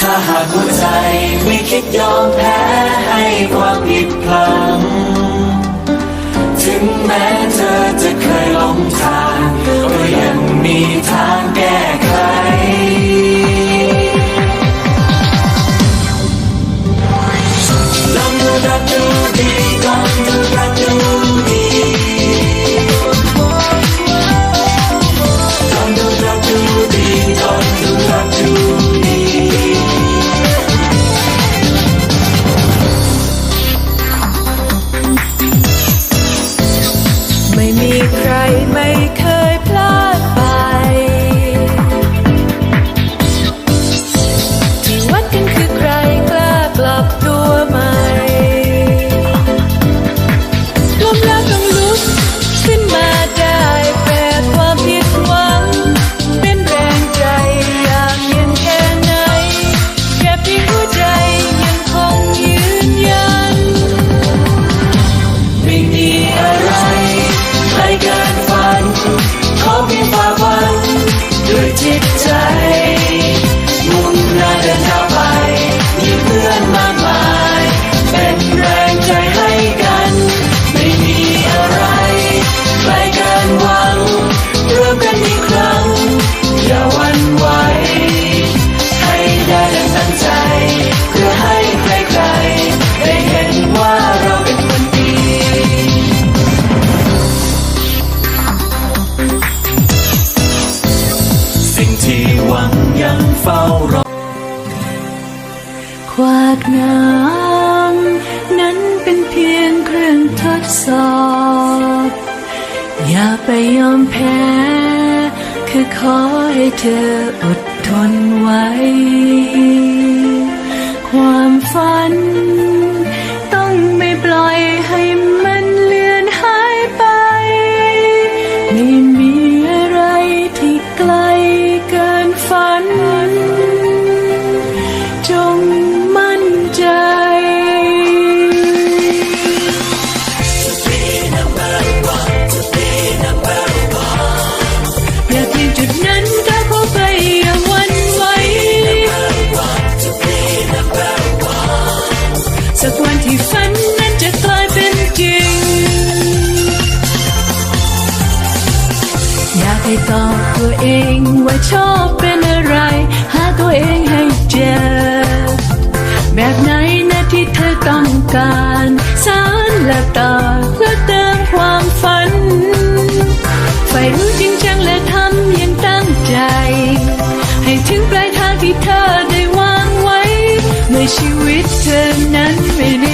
ถ้าหากหัวใจไม่คิดยอมแพ้ให้ความผิดพลังถึงแม้เธอจะเคยหลงทางก็ยังมีทาง ใครไม่เค นไหวให้ได้ดังตั้งใจ เพื่อให้ใครๆได้เห็นว่าเราเป็นคนดีสิ่งที่หวังยังเฝ้ารอควากน้ำนั้นเป็นเพียงเครื่องทดสอบ อย่าไปยอมแพ้ คือขอให้เธออดทนไว้ ความฝัน วันที่ฝันนั้นจะกลายเป็นจริง อยากให้ตอบตัวเองว่าชอบเป็นอะไร หาตัวเองให้เจอ แบบไหนนะที่เธอต้องการสารและต่อและเติมความฝันใฝ่รู้จริงจังและทำอยังตั้งใจ ให้ถึง เมื่อชี